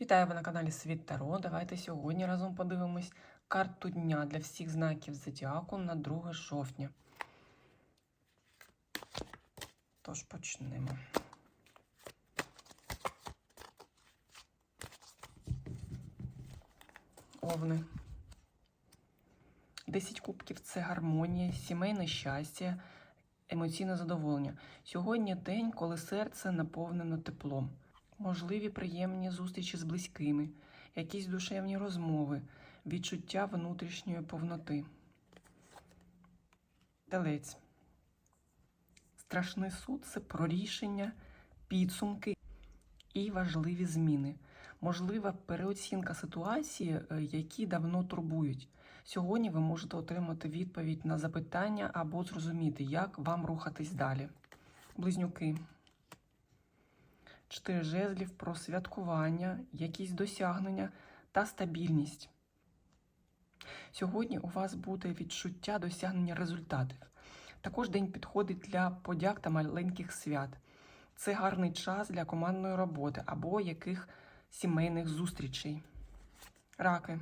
Вітаю ви на каналі Світ Таро. Давайте сьогодні разом подивимось карту дня для всіх знаків Зодіаку на 2 жовтня. Тож почнемо. Овни. 10 кубків це гармонія, сімейне щастя, емоційне задоволення. Сьогодні день, коли серце наповнено теплом. Можливі приємні зустрічі з близькими, якісь душевні розмови, відчуття внутрішньої повноти. Телець. Страшний суд це про рішення, підсумки і важливі зміни. Можлива переоцінка ситуації, е, які давно турбують. Сьогодні ви можете отримати відповідь на запитання або зрозуміти, як вам рухатись далі. Близнюки. Чотири жезлів про святкування, якісь досягнення та стабільність. Сьогодні у вас буде відчуття досягнення результатів. Також день підходить для подяк та маленьких свят. Це гарний час для командної роботи або яких сімейних зустрічей. Раки.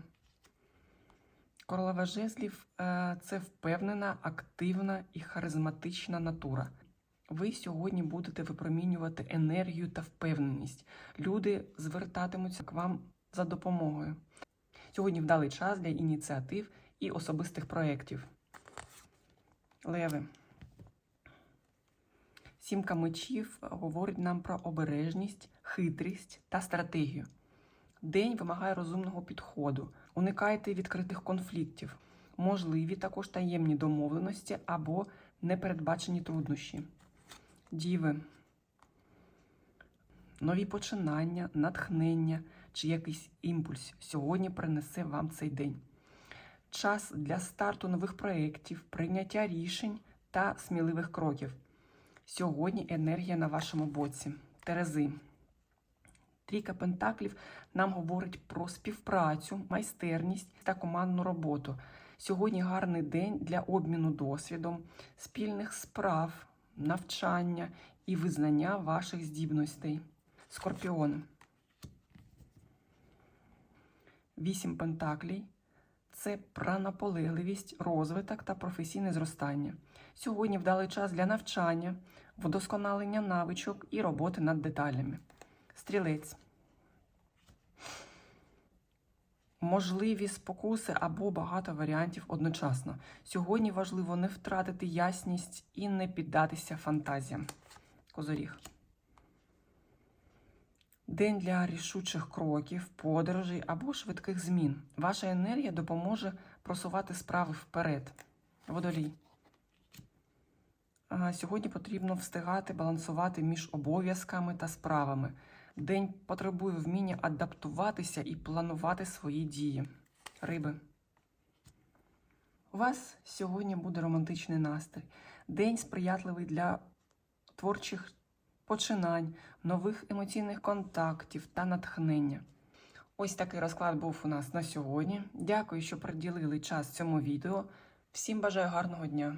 Королева жезлів е, це впевнена, активна і харизматична натура. Ви сьогодні будете випромінювати енергію та впевненість. Люди звертатимуться к вам за допомогою. Сьогодні вдалий час для ініціатив і особистих проєктів. Леви. Сімка мечів говорить нам про обережність, хитрість та стратегію. День вимагає розумного підходу. Уникайте відкритих конфліктів, можливі також таємні домовленості або непередбачені труднощі. Діви. Нові починання, натхнення чи якийсь імпульс сьогодні принесе вам цей день. Час для старту нових проєктів, прийняття рішень та сміливих кроків. Сьогодні енергія на вашому боці. Терези. Трійка Пентаклів нам говорить про співпрацю, майстерність та командну роботу. Сьогодні гарний день для обміну досвідом, спільних справ, навчання і визнання ваших здібностей. Скорпіон. Вісім пентаклій. це про наполегливість, розвиток та професійне зростання. Сьогодні вдалий час для навчання, вдосконалення навичок і роботи над деталями. Стрілець. Можливі спокуси або багато варіантів одночасно. Сьогодні важливо не втратити ясність і не піддатися фантазіям. Козоріг. День для рішучих кроків, подорожей або швидких змін. Ваша енергія допоможе просувати справи вперед. Водолій. Сьогодні потрібно встигати балансувати між обов'язками та справами. День потребує вміння адаптуватися і планувати свої дії. Риби. У вас сьогодні буде романтичний настрій. День сприятливий для творчих починань, нових емоційних контактів та натхнення. Ось такий розклад був у нас на сьогодні. Дякую, що приділили час цьому відео. Всім бажаю гарного дня!